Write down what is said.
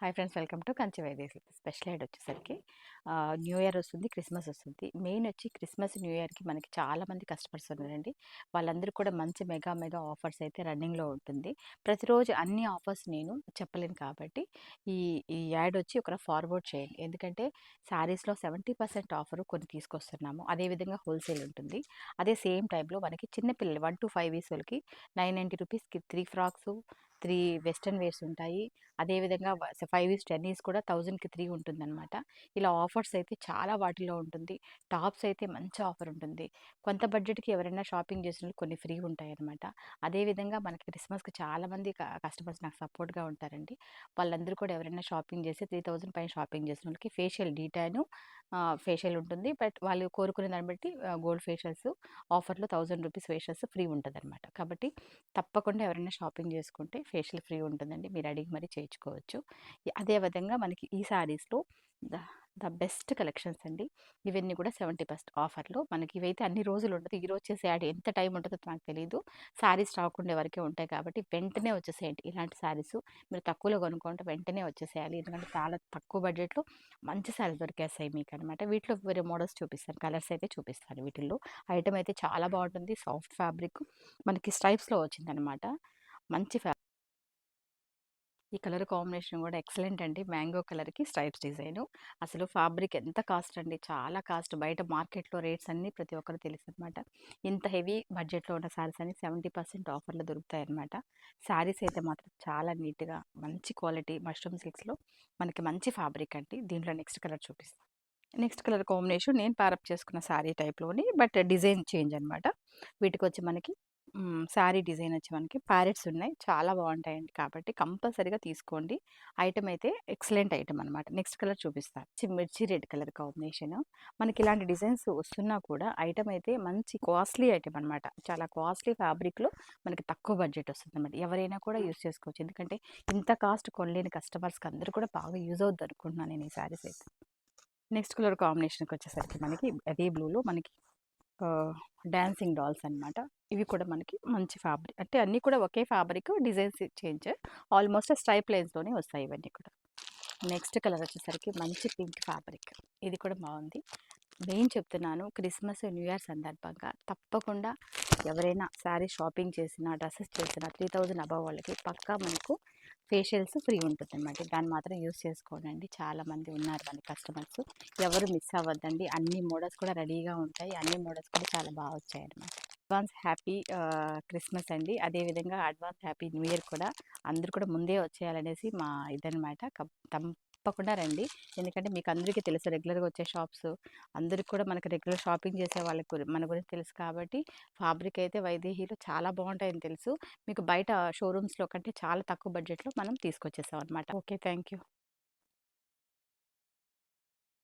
Hi friends welcome to Kanchi Vaideshi special aid వచ్చేసరికి. New year వస్తుంది Christmas వస్తుంది. Main వచ్చి క్రిస్మస్ న్యూ ఇయర్కి మనకి చాలామంది కస్టమర్స్ ఉన్నారండి. వాళ్ళందరూ కూడా మంచి మెగా మెగా ఆఫర్స్ అయితే రన్నింగ్లో ఉంటుంది. ప్రతిరోజు అన్ని ఆఫర్స్ నేను చెప్పలేను కాబట్టి ఈ ఈ యాడ్ వచ్చి ఒక ఫార్వర్డ్ చేయండి. ఎందుకంటే శారీస్లో సెవెంటీ పర్సెంట్ ఆఫర్ కొన్ని తీసుకొస్తున్నాము. అదేవిధంగా హోల్సేల్ ఉంటుంది. అదే సేమ్ టైంలో మనకి చిన్నపిల్లలు వన్ టు ఫైవ్ ఇయర్స్ వాళ్ళకి నైన్ నైంటీ రూపీస్కి three frocks three western wears ఉంటాయి. అదేవిధంగా ఫైవ్ ఈస్ టెన్ ఈస్ కూడా థౌజండ్కి త్రీ ఉంటుందన్నమాట. ఇలా ఆఫర్స్ అయితే చాలా వాటిలో ఉంటుంది. టాప్స్ అయితే మంచి ఆఫర్ ఉంటుంది. కొంత బడ్జెట్కి ఎవరైనా షాపింగ్ చేసిన కొన్ని ఫ్రీ ఉంటాయి అనమాట అదేవిధంగా మనకి క్రిస్మస్కి చాలామంది కస్టమర్స్ నాకు సపోర్ట్గా ఉంటారండి. వాళ్ళందరూ కూడా ఎవరైనా షాపింగ్ చేసి త్రీ థౌజండ్ పైన షాపింగ్ చేసిన వాళ్ళకి ఫేషియల్ డీటాను ఫేషియల్ ఉంటుంది. బట్ వాళ్ళు కోరుకునే దాన్ని బట్టి గోల్డ్ ఫేషియల్స్ ఆఫర్లో థౌజండ్ రూపీస్ ఫేషియల్స్ ఫ్రీ ఉంటుంది అనమాట కాబట్టి తప్పకుండా ఎవరైనా షాపింగ్ చేసుకుంటే ఫేషియల్ ఫ్రీ ఉంటుందండి. మీరు అడిగి మరీ చేయించుకోవచ్చు. అదేవిధంగా మనకి ఈ శారీస్లో ద బెస్ట్ కలెక్షన్స్ అండి. ఇవన్నీ కూడా సెవెంటీ పర్సెంట్ ఆఫర్లో. మనకి ఇవైతే అన్ని రోజులు ఉండదు. ఈరోజు చేసే యాడ్ ఎంత టైం ఉంటుందో నాకు తెలియదు శారీస్ స్టాక్ ఉండే వరకే ఉంటాయి కాబట్టి వెంటనే వచ్చేసేయండి ఇలాంటి శారీస్ మీరు తక్కువలో కొనుక్కుంటే వెంటనే వచ్చేసేయాలి. ఎందుకంటే చాలా తక్కువ బడ్జెట్లో మంచి శారీస్ దొరికేస్తాయి మీకు అనమాట వీటిలో వేరే మోడల్స్ చూపిస్తాను. కలర్స్ అయితే చూపిస్తాను వీటిల్లో. ఐటమ్ అయితే చాలా బాగుంటుంది. Soft fabric. మనకి స్ట్రైప్స్లో వచ్చిందనమాట మంచి ఫ్యా ఈ కలర్ కాంబినేషన్ కూడా ఎక్సలెంట్ అండి. మ్యాంగో కలర్కి స్ట్రైప్స్ డిజైన్. అసలు ఫ్యాబ్రిక్ ఎంత కాస్ట్ అండి. చాలా కాస్ట్. బయట మార్కెట్లో రేట్స్ అన్నీ ప్రతి ఒక్కరు తెలుసు అనమాట ఇంత హెవీ బడ్జెట్లో ఉన్న శారీస్ అన్ని సెవెంటీ పర్సెంట్ ఆఫర్లో దొరుకుతాయి అనమాట శారీస్ అయితే మాత్రం చాలా నీట్గా మంచి క్వాలిటీ మష్రూమ్ సిల్క్స్లో మనకి మంచి ఫ్యాబ్రిక్ అండి. దీంట్లో నెక్స్ట్ కలర్ చూపిస్తాను నెక్స్ట్ కలర్ కాంబినేషన్ నేను ప్యారప్ చేసుకున్న శారీ టైప్లోని బట్ డిజైన్ చేంజ్ అనమాట వీటికి వచ్చి మనకి శారీ డిజైన్ వచ్చి మనకి ప్యారెట్స్ ఉన్నాయి. చాలా బాగుంటాయండి కాబట్టి కంపల్సరీగా తీసుకోండి. ఐటమ్ అయితే ఎక్సలెంట్ ఐటమ్ అనమాట నెక్స్ట్ కలర్ చూపిస్తాను మిర్చి రెడ్ కలర్ కాంబినేషన్. మనకి ఇలాంటి డిజైన్స్ వస్తున్నా కూడా ఐటమ్ అయితే మంచి కాస్ట్లీ ఐటమ్ అనమాట చాలా కాస్ట్లీ ఫ్యాబ్రిక్లో మనకి తక్కువ బడ్జెట్ వస్తుంది అనమాట ఎవరైనా కూడా యూస్ చేసుకోవచ్చు. ఎందుకంటే ఇంత కాస్ట్ కొనలేని కస్టమర్స్కి అందరూ కూడా బాగా యూజ్ అవుద్ది అనుకుంటున్నాను నేను ఈ శారీస్ అయితే. నెక్స్ట్ కలర్ కాంబినేషన్కి వచ్చేసరికి మనకి అదే బ్లూలో మనకి డ్యాన్సింగ్ డాల్స్ అనమాట ఇవి కూడా మనకి మంచి ఫ్యాబ్రిక్ అంటే అన్నీ కూడా ఒకే fabric designs change almost stripe లైన్స్లోనే వస్తాయి ఇవన్నీ కూడా. నెక్స్ట్ కలర్ వచ్చేసరికి మంచి పింక్ ఫ్యాబ్రిక్ ఇది కూడా బాగుంది. మెయిన్ చెప్తున్నాను క్రిస్మస్ న్యూ ఇయర్ సందర్భంగా తప్పకుండా ఎవరైనా శారీ షాపింగ్ చేసిన డ్రెస్సెస్ చేసిన త్రీ థౌజండ్ అబవ్ వాళ్ళకి పక్కా మనకు ఫేషియల్స్ ఫ్రీ ఉంటుంది అనమాట దాన్ని మాత్రం యూస్ చేసుకోనండి చాలామంది ఉన్నారు మన కస్టమర్స్. ఎవరు మిస్ అవ్వద్దండి. అన్ని మోడల్స్ కూడా రెడీగా ఉంటాయి. అన్ని మోడల్స్ కూడా చాలా బాగా వచ్చాయి అనమాట అడ్వాన్స్ హ్యాపీ క్రిస్మస్ అండి. అదేవిధంగా అడ్వాన్స్ హ్యాపీ న్యూ ఇయర్ కూడా అందరూ కూడా ముందే వచ్చేయాలనేసి మా ఇదనమాట తప్పకుండా రండి. ఎందుకంటే మీకు అందరికీ తెలుసు రెగ్యులర్గా వచ్చే షాప్స్. అందరికి కూడా మనకు రెగ్యులర్ షాపింగ్ చేసే వాళ్ళకి మన గురించి తెలుసు కాబట్టి ఫాబ్రిక్ అయితే వైదేహీలో చాలా బాగుంటాయని తెలుసు. మీకు బయట షోరూమ్స్లో కంటే చాలా తక్కువ బడ్జెట్లో మనం తీసుకొచ్చేసాం అనమాట ఓకే. Thank you